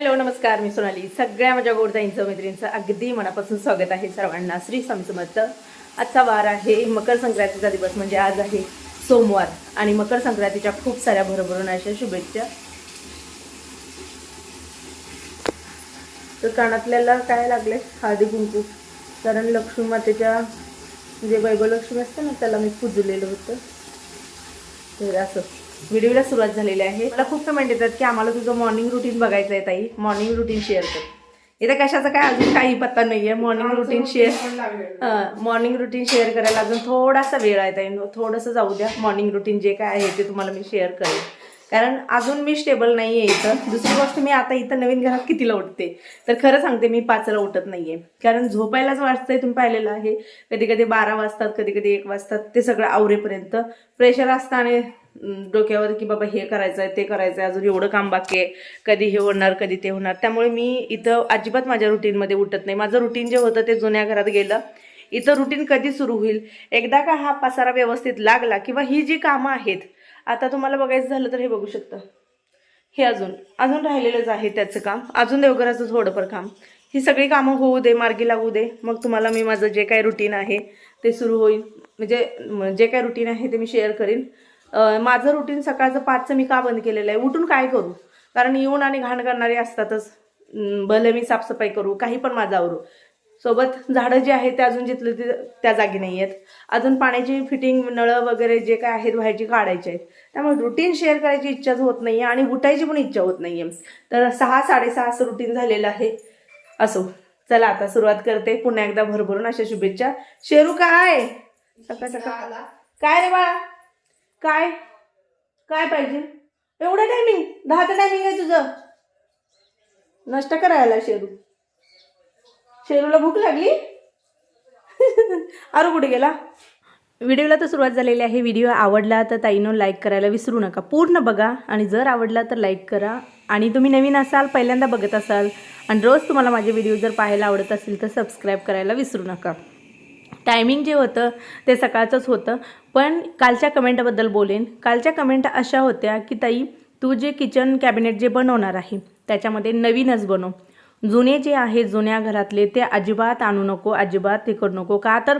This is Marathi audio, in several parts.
हॅलो नमस्कार मी सोनाली. सगळ्या माझ्या गोडदाईंचं मैत्रिणींचं अगदी मनापासून स्वागत आहे सर्वांना. श्री स्वामी समर्थ. आजचा वार आहे मकर संक्रांतीचा दिवस म्हणजे आज आहे सोमवार. आणि मकर संक्रांतीच्या खूप साऱ्या भरभरून अशा शुभेच्छा. तर कानातल्याला काय लागले हळदी कुंकू. कारण लक्ष्मी मातेच्या म्हणजे जे वैभवलक्ष्मी असते ना त्याला मी पुजलेलं होतं. तर असं. व्हिडिओला सुरुवात झालेली आहे. मला खूप कमेंट येतात की आम्हाला तुझं मॉर्निंग रुटीन बघायचं आहे ताई. मॉर्निंग रुटीन शेअर कर. इथं कशाचा काय? अजून काही पत्ता नाही आहे morning routine share morning routine share करायला अजून थोडासा वेळ आहे ताई. थोडंसं जाऊ द्या. मॉर्निंग रुटीन जे काय आहे ते तुम्हाला मी शेअर करेन कारण अजून मी स्टेबल नाही आहे इथं. दुसरी गोष्ट मी आता इथं नवीन घरात कितीला उठते? तर खरं सांगते मी पाचला उठत नाही आहे कारण झोपायलाच वाटतंय तुम्ही पाहिलेलं आहे. कधी कधी बारा वाजतात कधी कधी एक वाजतात. ते सगळं आवरेपर्यंत. प्रेशर असतं आणि डोक्यावर की बाबा हे करायचं आहे ते करायचं आहे अजून एवढं काम बाकी आहे कधी हे होणार कधी ते होणार. त्यामुळे मी इथं अजिबात माझ्या रुटीनमध्ये उठत नाही. माझं रुटीन जे होतं ते जुन्या घरात गेलं. इथं रुटीन कधी सुरू होईल? एकदा का हा पसारा व्यवस्थित लागला किंवा ही जी कामं आहेत आता तुम्हाला बघायचं झालं तर हे बघू शकतं. हे अजून अजून राहिलेलंच आहे त्याचं काम. अजून देवघराचं थोडंफार काम. ही सगळी कामं होऊ दे मार्गी लागू दे. मग तुम्हाला मी माझं जे काय रुटीन आहे ते सुरू होईल. म्हणजे जे काय रुटीन आहे ते मी शेअर करीन. माझं रुटीन सकाळचं पाचचं मी का बंद केलेलं आहे? उठून काय करू? कारण येऊन आणि घाण करणारे असतातच. भले मी साफसफाई करू काही पण माझं आवरू सोबत झाडं जे आहेत ते अजून जिथलं ते त्या जागी नाही आहेत. अजून पाण्याची फिटिंग नळं वगैरे जे काय आहेत व्हायची काढायचे आहेत. त्यामुळे रुटीन शेअर करायची इच्छाच होत नाही आणि उठायची पण इच्छा होत नाही आहे तर सहा साडेसहा असं रुटीन झालेलं आहे. असो. चला आता सुरुवात करते. पुन्हा एकदा भरभरून अशा शुभेच्छा. शेरू काय? सकाळ सकाळ. काय रे बाळा? काय? काय पाहिजे? एवढं टायमिंग दहाचं टायमिंग आहे तुझं. नष्ट करायला शेरू. शेरूला भूक लागली? अरे कुठे गेला? व्हिडिओला तर सुरुवात झालेली आहे. व्हिडिओ आवडला तर ताईनो लाईक करायला विसरू नका. पूर्ण बघा आणि जर आवडला तर लाईक करा. आणि तुम्ही नवीन असाल पहिल्यांदा बघत असाल आणि रोज तुम्हाला माझे व्हिडिओ जर पाहायला आवडत असेल तर सबस्क्राईब करायला विसरू नका. टायमिंग जे होतं ते सकाळचंच होतं. पण कालच्या कमेंटबद्दल बोलेन. कालच्या कमेंट अशा होत्या की ताई तू जे किचन कॅबिनेट जे बनवणार आहे त्याच्यामध्ये नवीनच बनव. जुने जे आहे जुन्या घरातले ते अजिबात आणू नको अजिबात ते करू नको. का तर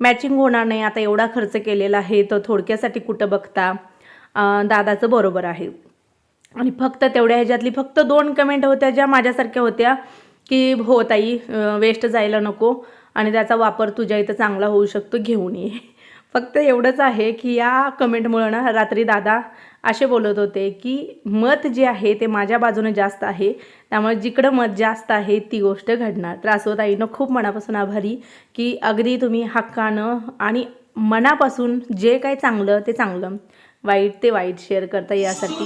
मॅचिंग होणार नाही आता एवढा खर्च केलेला आहे तर थोडक्यासाठी कुठं बघता? दादाचं बरोबर आहे. आणि फक्त तेवढ्या ह्याच्यातली फक्त दोन कमेंट होत्या ज्या माझ्यासारख्या होत्या की हो ताई वेस्ट जायला नको. आणि त्याचा वापर तुझ्या इथं चांगला होऊ शकतो घेऊन ये. फक्त एवढंच आहे की या कमेंटमुळं ना रात्री दादा असे बोलत होते की मत जे आहे ते माझ्या बाजूने जास्त आहे. त्यामुळे जिकडं मत जास्त आहे ती गोष्ट घडणार. तर असं ताईनं खूप मनापासून आभारी की अगदी तुम्ही हक्कानं आणि मनापासून जे काही चांगलं ते चांगलं. वाईट ते वाईट शेअर करता यासाठी.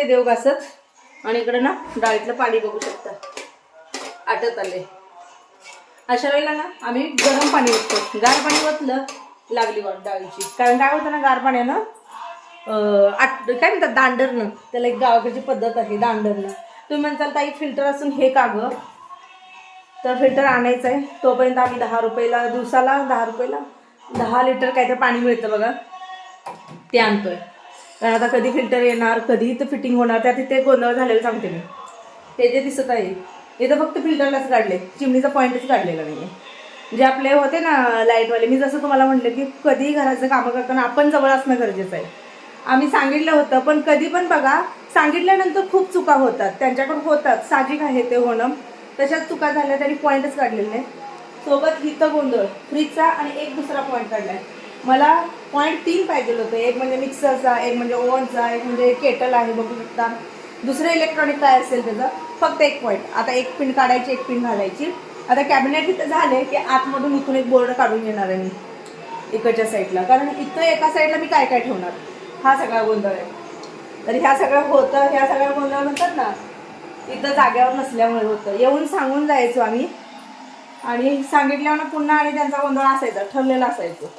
ते देव घासत आणि इकडे ना डाळीतलं पाणी बघू शकता. आटत आले. अशा वेळेला ना आम्ही गरम पाणी ओततो. गार पाणी ओतलं लागली वाट डाळीची. कारण काय होतं ना गार पाण्यानं आट काय म्हणतात दांडरणं त्याला एक गावाकडची पद्धत आहे दांडरनं. तुम्ही म्हणताल ताई फिल्टर असून हे का गं? तर फिल्टर आणायचं आहे. तोपर्यंत आम्ही दहा रुपयाला दिवसाला दहा रुपयाला दहा लिटर काहीतरी पाणी मिळतं बघा. ते आणतोय. कारण आता कधी फिल्टर येणार कधी इथं फिटिंग होणार त्या तिथे गोंधळ झालेलं सांगते मी. हे जे दिसत आहे इथं फक्त फिल्टरलाच काढले. चिमणीचा पॉईंटच काढलेला नाही जे आपले होते ना लाईटवाले मी जसं तुम्हाला म्हटलं की कधीही घराचं कामं करताना आपण जवळ असणं गरजेचं आहे. आम्ही सांगितलं होतं पण कधी पण बघा सांगितल्यानंतर खूप चुका होतात. त्यांच्याकडून होतात. साजिक आहे ते होणं. तशाच चुका झाल्या त्यांनी पॉईंटच काढलेले नाही सोबत हिथं गोंधळ. फ्रीजचा आणि एक दुसरा पॉईंट काढलाय. मला पॉईंट तीन पाहिजे होतं. एक म्हणजे मिक्सरचा एक म्हणजे ओव्हनचा एक म्हणजे केटल आहे बघू शकता. दुसरं इलेक्ट्रॉनिक काय असेल त्याचं? फक्त एक पॉईंट आता एक पिन काढायची एक पिन घालायची. आता कॅबिनेट इथं झाले की आतमधून इथून एक बोर्ड काढून घेणार आहे मी. इकडच्या साईडला कारण इथं एका साईडला मी काय काय ठेवणार? हा सगळा गोंधळ आहे. तर ह्या सगळं होतं ह्या सगळ्या गोंधळ म्हणतात ना इथं जाग्यावर नसल्यामुळे होतं. येऊन सांगून जायचो आम्ही. आणि सांगितल्यावर पुन्हा आणि त्यांचा गोंधळ असायचा ठरलेला असायचो.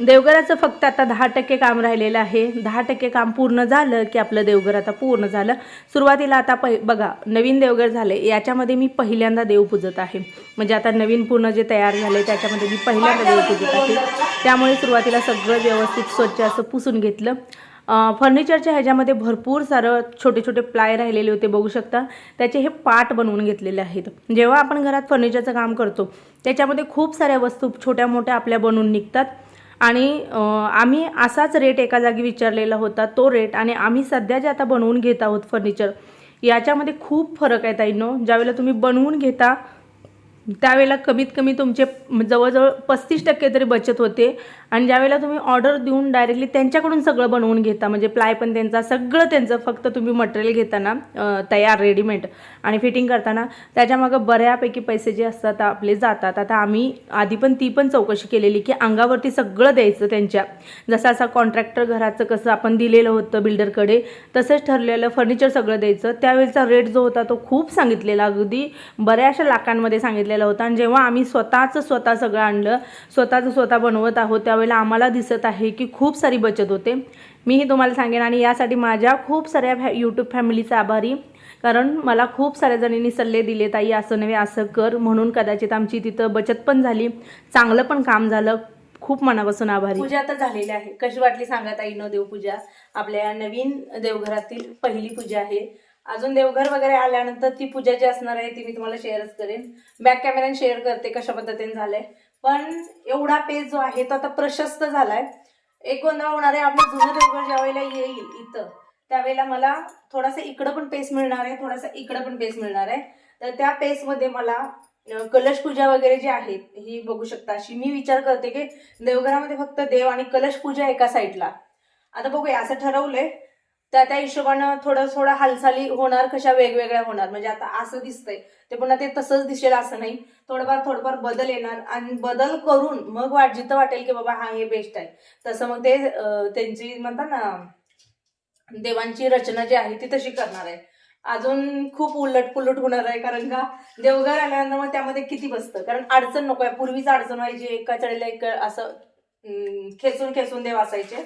देवघराचं फक्त आता दहा टक्के काम राहिलेलं आहे. दहा टक्के काम पूर्ण झालं की आपलं देवघर आता पूर्ण झालं. सुरुवातीला आता पै बघा नवीन देवघर झाले याच्यामध्ये मी पहिल्यांदा देव पूजत आहे. म्हणजे आता नवीन पूर्ण जे तयार झाले त्याच्यामध्ये मी पहिल्यांदा देव पूजत आहे. त्यामुळे सुरुवातीला सगळं व्यवस्थित स्वच्छ असं पुसून घेतलं. फर्निचरच्या ह्याच्यामध्ये भरपूर सारं छोटे छोटे प्लाय राहिलेले होते बघू शकता. त्याचे हे पार्ट बनवून घेतलेले आहेत. जेव्हा आपण घरात फर्निचरचं काम करतो त्याच्यामध्ये खूप साऱ्या वस्तू छोट्या मोठ्या आपल्या बनवून निघतात. आणि आम्ही असाच रेट एका जागी विचारलेला होता तो रेट आणि आम्ही सध्या जे आता बनवून घेत आहोत फर्निचर याच्यामध्ये खूप फरक आहे ताईनो. ज्यावेळेला तुम्ही बनवून घेता त्यावेळेला कमीत कमी तुमचे जवळजवळ पस्तीस टक्के तरी बचत होते. आणि ज्यावेळेला तुम्ही ऑर्डर देऊन डायरेक्टली त्यांच्याकडून सगळं बनवून घेता म्हणजे प्लाय पण त्यांचा सगळं त्यांचं फक्त तुम्ही मटेरियल घेताना तयार रेडीमेड आणि फिटिंग करताना त्याच्यामागं बऱ्यापैकी पैसे जे असतात आपले जातात. आता आम्ही आधी पण ती पण चौकशी केलेली की अंगावरती सगळं द्यायचं त्यांच्या. जसं असा कॉन्ट्रॅक्टर घराचं कसं आपण दिलेलं होतं बिल्डरकडे तसंच ठरलेलं फर्निचर सगळं द्यायचं. त्यावेळेचा रेट जो होता तो खूप सांगितलेला. अगदी बऱ्याचशा लाखांमध्ये सांगितलेला. होता. आणि जेव्हा आम्ही स्वतःचं स्वतः सगळं आणलं स्वतःचं स्वतः बनवत आहोत त्यावेळेला आम्हाला दिसत आहे की खूप सारी बचत होते. मीही तुम्हाला सांगेन आणि यासाठी माझ्या खूप साऱ्या फॅ यूट्यूब फॅमिलीचा आभारी. कारण मला खूप साऱ्या जणींनी सल्ले दिले ताई असं नव्हे असं कर. म्हणून कदाचित आमची तिथं बचत पण झाली. चांगलं पण काम झालं. खूप मनापासून आभारी. पूजा तर झालेली आहे. कशी वाटली सांगा ताई न देवपूजा आपल्या नवीन देवघरातील पहिली पूजा आहे. अजून देवघर वगैरे आल्यानंतर ती पूजा जी असणार आहे ती मी तुम्हाला शेअरच करेन. बॅक कॅमेऱ्याने शेअर करते कशा पद्धतीने झालंय. पण एवढा पेज जो आहे तो आता प्रशस्त झालाय. एक गोंधळ होणार आहे. आपलं जुनं देवघर ज्या वेळेला येईल इथं त्यावेळेला मला थोडासा इकडं पण पेस मिळणार आहे. थोडासा इकडं पण पेस मिळणार आहे. तर त्या पेसमध्ये मला कलश पूजा वगैरे जी आहे ही बघू शकता. अशी मी विचार करते की देवघरामध्ये फक्त देव आणि कलश पूजा एका साईडला आता बघूया. असं ठरवलंय. त्या त्या हिशोबानं थोडं थोडं हालचाली होणार कशा वेगवेगळ्या होणार. म्हणजे आता असं दिसतंय. ते पुन्हा ते तसंच दिसेल असं नाही. थोडंफार थोडंफार बदल येणार आणि बदल करून मग वाट जिथं वाटेल की बाबा हा हे बेस्ट आहे. तसं मग ते त्यांची म्हणतात ना देवांची रचना जी आहे ती तशी करणार आहे. अजून खूप उलट पुलट होणार आहे कारण का देवघर आल्यानंतर मग त्यामध्ये किती बसतं? कारण अडचण नको आहे. पूर्वीच अडचण व्हायची एका चढीला एक असं खेचून खेचून देव असायचे.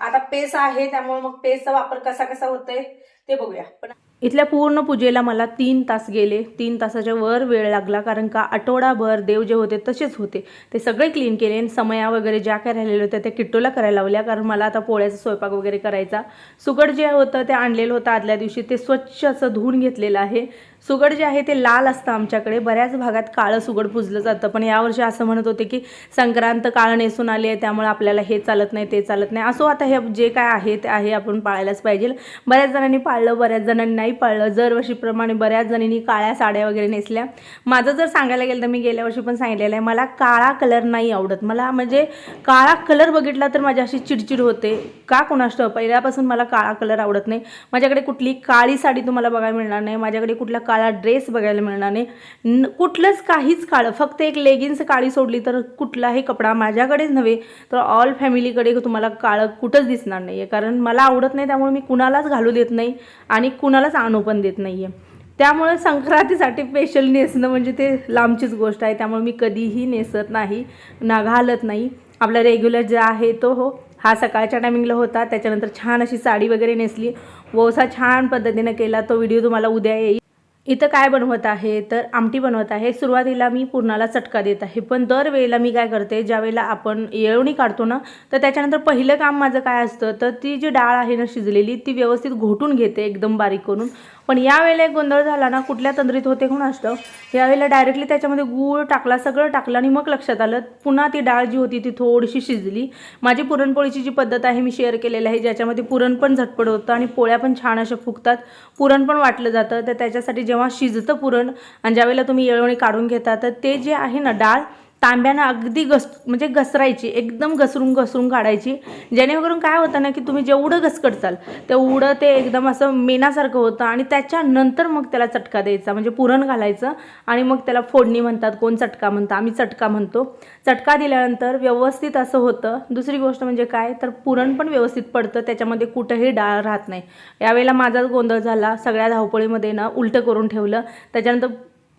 आता पेस आहे त्यामुळे मग पेसचा वापर कसा कसा होतोय ते बघूया. पण इथल्या पूर्ण पूजेला मला तीन तास गेले. तीन तासाच्या वर वेळ लागला कारण का आठवडाभर देव जे होते तसेच होते. ते सगळे क्लीन केले आणि समया वगैरे ज्या काय राहिलेल्या होत्या त्या किट्टोला करायला लावल्या कारण मला आता पोळ्याचा स्वयंपाक वगैरे करायचा. सुगड जे होतं ते आणलेलं होतं आदल्या दिवशी. ते स्वच्छ असं धुवून घेतलेलं आहे. सुगड जे आहे ते लाल असतं आमच्याकडे. बऱ्याच भागात काळं सुगड पुजलं जातं. पण यावर्षी असं म्हणत होते की संक्रांत काळं नेसून आली आहे त्यामुळे आपल्याला हे चालत नाही ते चालत नाही. असो आता हे जे काय आहे ते आहे आपण पाळायलाच पाहिजे. बऱ्याच जणांनी पाळलं बऱ्याच जणांनी नाही पाळलं. दरवर्षीप्रमाणे बऱ्याच जणांनी काळ्या साड्या वगैरे नेसल्या. माझं जर सांगायला गेलं तर मी गेल्या वर्षी पण सांगितलेलं आहे मला काळा कलर नाही आवडत. मला म्हणजे काळा कलर बघितला तर माझी अशी चिडचिड होते. का कोणाष्ट पहिल्यापासून मला काळा कलर आवडत नाही. माझ्याकडे कुठली काळी साडी तुम्हाला बघायला मिळणार नाही. माझ्याकडे कुठला काळा ड्रेस बघायला मिळणार नाही. न- कुठलंच काहीच काळं फक्त एक लेगिन्स काळी सोडली तर कुठलाही कपडा माझ्याकडेच नव्हे तर ऑल फॅमिलीकडे तुम्हाला काळं कुठंच दिसणार नाही आहे कारण मला आवडत नाही त्यामुळे मी कुणालाच घालू देत नाही आणि कुणालाच आणू पण देत नाही आहे त्यामुळे संक्रांतीसाठी स्पेशल नेसणं म्हणजे ते लांबचीच गोष्ट आहे. त्यामुळे मी कधीही नेसत नाही ना घालत नाही. आपला रेग्युलर जे आहे तो हो. हा सकाळच्या टायमिंगला होता. त्याच्यानंतर छान अशी साडी वगैरे नेसली. वोसा छान पद्धतीने केला. तो व्हिडिओ तुम्हाला उद्या येईल. इथं काय बनवत आहे? तर आमटी बनवत आहे. सुरुवातीला मी पूर्णाला चटका देत आहे. पण दरवेळेला मी काय करते? ज्यावेळेला आपण येळवणी काढतो ना तर त्याच्यानंतर पहिलं काम माझं काय असतं? तर ती जी डाळ आहे ना शिजलेली ती व्यवस्थित घोटून घेते एकदम बारीक करून. पण यावेळेला एक गोंधळ झाला ना कुठल्या तंद्रीत होते कोण असतं. यावेळेला डायरेक्टली त्याच्यामध्ये गूळ टाकला सगळं टाकलं आणि मग लक्षात आलं पुन्हा ती डाळ जी होती ती थोडीशी शिजली. माझी पुरणपोळीची जी पद्धत आहे मी शेअर केलेली आहे ज्याच्यामध्ये पुरण पण झटपट होतं आणि पोळ्या पण छान अशा फुगतात. पुरण पण वाटलं जातं तर त्याच्यासाठी जेव्हा शिजतं पुरण आणि ज्यावेळेला तुम्ही येळवणी काढून घेता तर ते जे आहे ना डाळ तांब्यानं अगदी घस म्हणजे घसरायची एकदम घसरून घसरून काढायची. जेणेकरून काय होतं ना की तुम्ही जेवढं घसकटचाल तेवढं ते एकदम असं मेनासारखं होतं आणि त्याच्यानंतर मग त्याला चटका द्यायचा. म्हणजे पुरण घालायचं आणि मग त्याला फोडणी म्हणतात कोण चटका म्हणतं आम्ही चटका म्हणतो. चटका दिल्यानंतर व्यवस्थित असं होतं. दुसरी गोष्ट म्हणजे काय तर पुरण पण व्यवस्थित पडतं त्याच्यामध्ये कुठंही डाळ राहत नाही. यावेळेला माझाच गोंधळ झाला सगळ्या धावपळीमध्ये ना उलटं करून ठेवलं. त्याच्यानंतर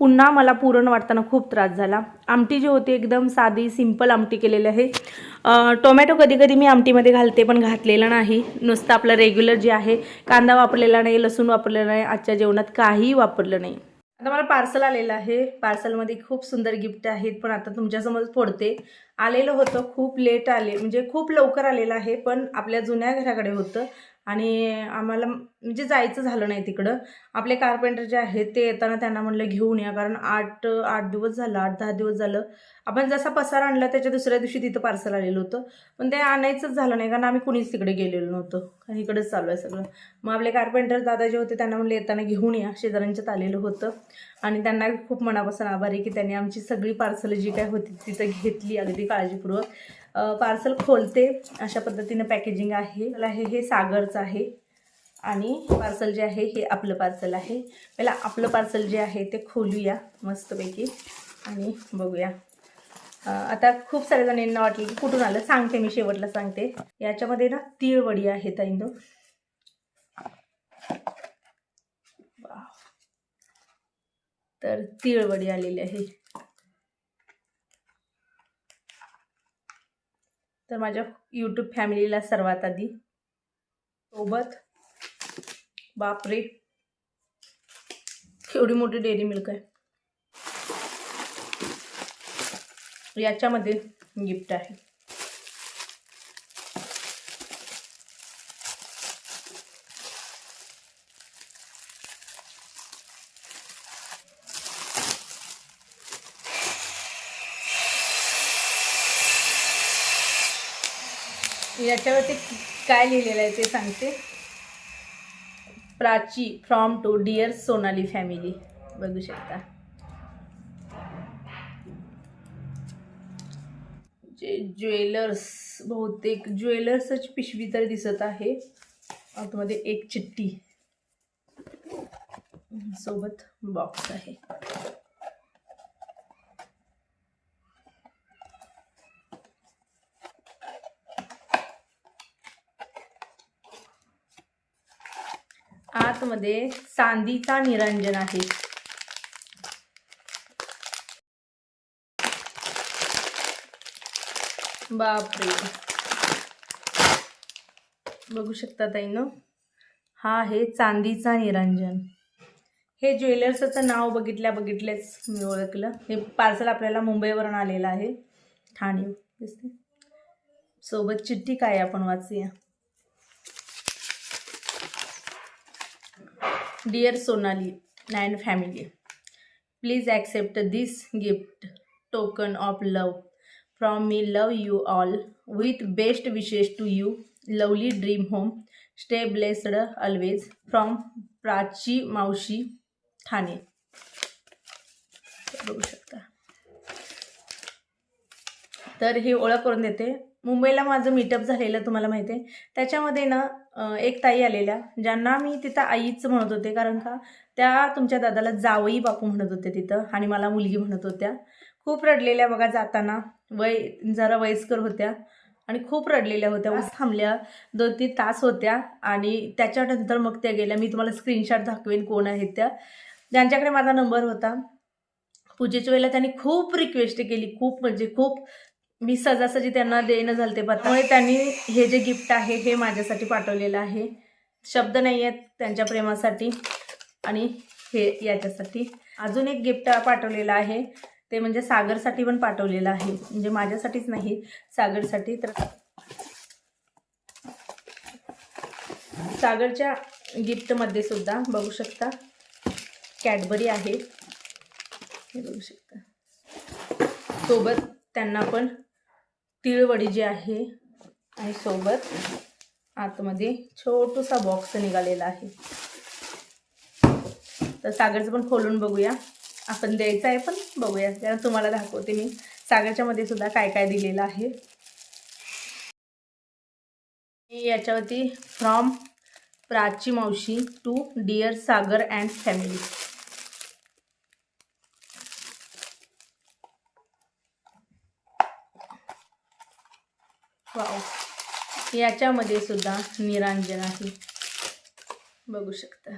पुन्हा मला पुरण वाटताना खूप त्रास झाला. आमटी जी होती एकदम साधी सिंपल आमटी केलेली आहे. टोमॅटो कधी कधी मी आमटीमध्ये घालते पण घातलेला नाही. नुसतं आपलं रेग्युलर जे आहे कांदा वापरलेला नाही लसूण वापरलेला नाही आजच्या जेवणात काहीही वापरलं नाही. आता मला पार्सल आलेलं आहे. पार्सलमध्ये खूप सुंदर गिफ्ट आहेत पण आता तुमच्यासमोर फोडते आलेलं होतं खूप लेट आले म्हणजे खूप लवकर आलेलं आहे पण आपल्या जुन्या घराकडे होतं. आणि आम्हाला म्हणजे जायचं झालं नाही तिकडं. आपले कार्पेंटर जे आहेत ते येताना त्यांना म्हणलं घेऊन या कारण आठ आठ दिवस झालं आठ दहा दिवस झालं. आपण जसा पसार आणला त्याच्या दुसऱ्या दिवशी तिथं पार्सल आलेलं होतं. पण ते आणायचंच झालं नाही कारण आम्ही कुणीच तिकडे गेलेलो नव्हतो. कारण इकडंच चालू आहे सगळं. मग आपले कार्पेंटर दादा जे होते त्यांना म्हणले येताना घेऊन या शेजाऱ्यांच्यात आलेलं होतं. आणि त्यांना खूप मनापासून आभार आहे की त्यांनी आमची सगळी पार्सल जी काय होती तिथं घेतली अगदी काळजीपूर्वक. पार्सल खोलते. अशा पद्धतीनं पॅकेजिंग आहे. मला हे हे सागरचं आहे. आणि पार्सल जे आहे हे आपलं पार्सल आहे. पहिला आपलं पार्सल जे आहे ते खोलूया मस्तपैकी. आणि बघूया. आता खूप साऱ्या जणांना वाटलं की कुठून आलं? सांगते मी शेवटला सांगते. याच्यामध्ये ना तीळवडी आहे ताईंदो तर तीळवडी आलेली आहे. तर माझ्या यूट्यूब फॅमिलीला सर्वात आधी. सोबत. बापरे. एवढी मोठी डेअरी मिल्क आहे. याच्यामध्ये गिफ्ट आहे. याच्यावरती काय लिहिलेलं आहे ते सांगते. Prachi from to dear Sonali family. बघू शकता. जे ज्वेलर्स बहुतेक ज्वेलर्सची पिशवी तर दिसत आहे. आतमध्ये एक चिठ्ठी. सोबत बॉक्स आहे. आतमध्ये चांदीचा निरंजन आहे. बापरे. बघू शकता ताईनं? हा आहे चांदीचा निरंजन. हे ज्वेलर्सचं नाव बघितल्या बघितलेच मी ओळखलं. हे पार्सल आपल्याला मुंबईवरून आलेलं आहे. ठाणे. दिसते सोबत चिठ्ठी काय आपण वाचूया. Dear Sonali and family please accept this gift token of love from me love you all with best wishes to you lovely dream home stay blessed always from Prachi मावशी ठाणे बघू शकता. तर हे ओळख करून देते. मुंबईला माझं मीटअप झालेलं तुम्हाला माहिती आहे. त्याच्यामध्ये ना एक ताई आलेल्या ज्यांना मी तिथं आईच म्हणत होते. कारण का त्या तुमच्या दादाला जावई बापू म्हणत होते तिथं आणि मला मुलगी म्हणत होत्या. खूप रडलेल्या बघा जाताना वय जरा वयस्कर होत्या आणि खूप रडलेल्या होत्या. ऊस थांबल्या दोन तीन तास होत्या आणि त्याच्यानंतर मग त्या गेल्या. मी तुम्हाला स्क्रीनशॉट दाखवेन कोण आहेत त्या. ज्यांच्याकडे माझा नंबर होता पूजेच्या वेळेला त्यांनी खूप रिक्वेस्ट केली. खूप म्हणजे खूप मी सजासजी त्यांना देणं झालं ते त्यामुळे त्यांनी हे जे गिफ्ट आहे हे माझ्यासाठी पाठवलेलं आहे. शब्द नाही आहेत त्यांच्या प्रेमासाठी आणि हे याच्यासाठी. अजून एक गिफ्ट पाठवलेलं आहे ते म्हणजे सागरसाठी पण पाठवलेलं आहे. म्हणजे माझ्यासाठीच नाही सागरसाठी. तर सागरच्या गिफ्टमध्ये सुद्धा बघू शकता कॅडबरी आहे. हे बघू शकता. सोबत त्यांना पण तिळवडी जी आहे आणि सोबत आतमध्ये छोटूसा बॉक्स निघालेला आहे. तर सागरचं पण खोलून बघूया. आपण द्यायचं आहे पण बघूया. त्याला तुम्हाला दाखवते मी. सागरच्या मध्ये सुद्धा काय काय दिलेलं आहे. याच्यावरती फ्रॉम प्राची मावशी to dear Sagar and family wow याच्यामध्ये सुद्धा निरांजन आहे. बघू शकता.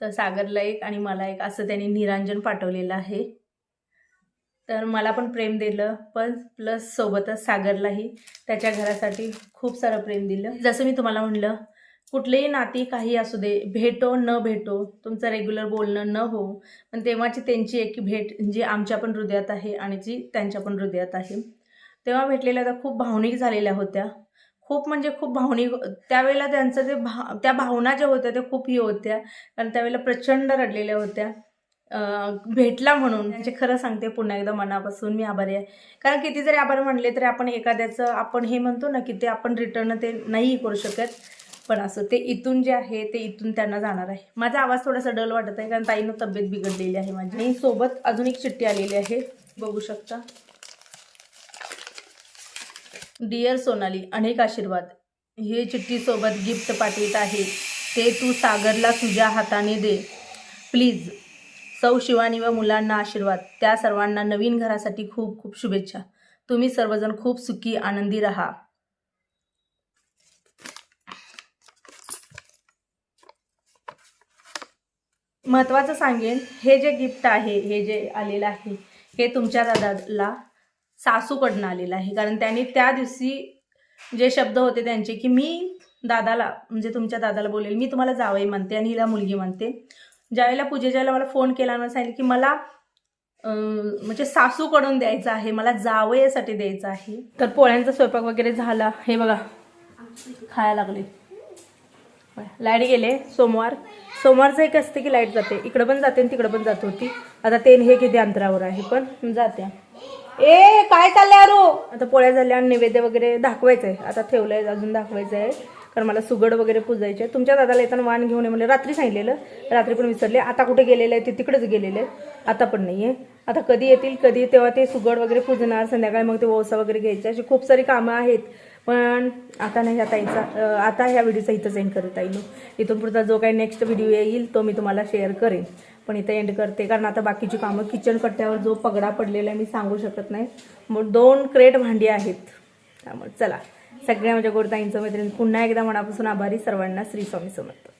तर सागरला एक आणि मला एक असं त्यांनी निरांजन पाठवलेलं आहे. तर मला पण प्रेम दिलं पण प्लस सोबतच सागरलाही त्याच्या घरासाठी खूप सारं प्रेम दिलं. जसं मी तुम्हाला म्हणलं कुठलेही नाती काही असू दे भेटो न भेटो तुमचं रेग्युलर बोलणं न हो पण तेव्हाची त्यांची एक भेट जी आमच्या पण हृदयात आहे आणि जी त्यांच्या पण हृदयात आहे. तेव्हा भेटलेल्या त्या खूप भावनिक झालेल्या होत्या. खूप म्हणजे खूप भावनिक त्यावेळेला त्यांचं ते भा त्या भावना ज्या होत्या त्या खूप ही होत्या. कारण त्यावेळेला प्रचंड रडलेल्या होत्या. भेटला म्हणून. म्हणजे खरं सांगते पुन्हा एकदा मनापासून मी आभारी आहे. कारण किती जरी आभार म्हणले तरी आपण एखाद्याचं आपण हे म्हणतो ना की ते आपण रिटर्न ते नाही करू शकत. पण असं ते इथून जे आहे ते इथून त्यांना जाणार आहे. माझा आवाज थोडासा डल वाटत आहे कारण ताईनं तब्येत बिघडलेली आहे माझी. आणि सोबत अजून एक चिठ्ठी आलेली आहे बघू शकता. डिअर सोनाली अनेक आशीर्वाद. हे चिठ्ठी सोबत गिफ्ट पाठवित आहे. ते तू सागरला तुझ्या हाताने दे. प्लीज सौ शिवानी व मुलांना आशीर्वाद. त्या सर्वांना नवीन घरासाठी खूप खूप शुभेच्छा. तुम्ही सर्वजण खूप सुखी आनंदी राहा. महत्त्वाचं सांगेन हे जे गिफ्ट आहे हे जे आलेलं आहे हे तुमच्या दादाला सासूकडनं आलेलं आहे. कारण त्यांनी त्या दिवशी जे शब्द होते त्यांचे की मी दादाला म्हणजे तुमच्या दादाला बोलेल मी तुम्हाला जावई म्हणते आणि हिला मुलगी म्हणते. ज्यावेळेला पूजेच्या मला फोन केला आणि सांगितलं की मला म्हणजे सासूकडून द्यायचं आहे मला जावयासाठी द्यायचं आहे. तर पोळ्यांचा स्वयंपाक वगैरे झाला. हे बघा खायला लागले. लाइट गेले सोमवार. सोमवारचं एक असते की लाइट जाते. इकडं पण जाते आणि तिकडं पण जात होती. आता ते हे किती अंतरावर आहे पण जाते. ए काय चाललंय अरो? आता पोळ्या झाल्या आणि नैवेद्य वगैरे दाखवायचं आहे आता ठेवलंय अजून दाखवायचं आहे कारण मला सुगड वगैरे पुजायचे आहे. तुमच्या दादाला येताना वाण घेऊन ये म्हणजे रात्री सांगितलेलं. रात्री पण विसरले. आता कुठे गेलेलं आहे ते तिकडेच गेलेले. आता पण नाही आहे आता कधी येतील कधी तेव्हा ते सुगड वगैरे पूजणार. संध्याकाळी मग ते वोसा वगैरे घ्यायचे. अशी खूप सारी कामं आहेत. पण आता नाही आता ताईचा आता ह्या व्हिडिओचा इथंच एंड करत आहे इथून पुढचा जो काही नेक्स्ट व्हिडिओ येईल तो मी तुम्हाला शेअर करेन. पण इथं एंड करते कारण आता बाकीची कामं किचन कट्ट्यावर जो पगडा पडलेला आहे मी सांगू शकत नाही. मग दोन क्रेट भांडी आहेत. त्यामुळे चला. सगळ्या माझ्या गोडताईंचं मैत्रिणी पुन्हा एकदा मनापासून आभारी सर्वांना श्री स्वामी समर्थ.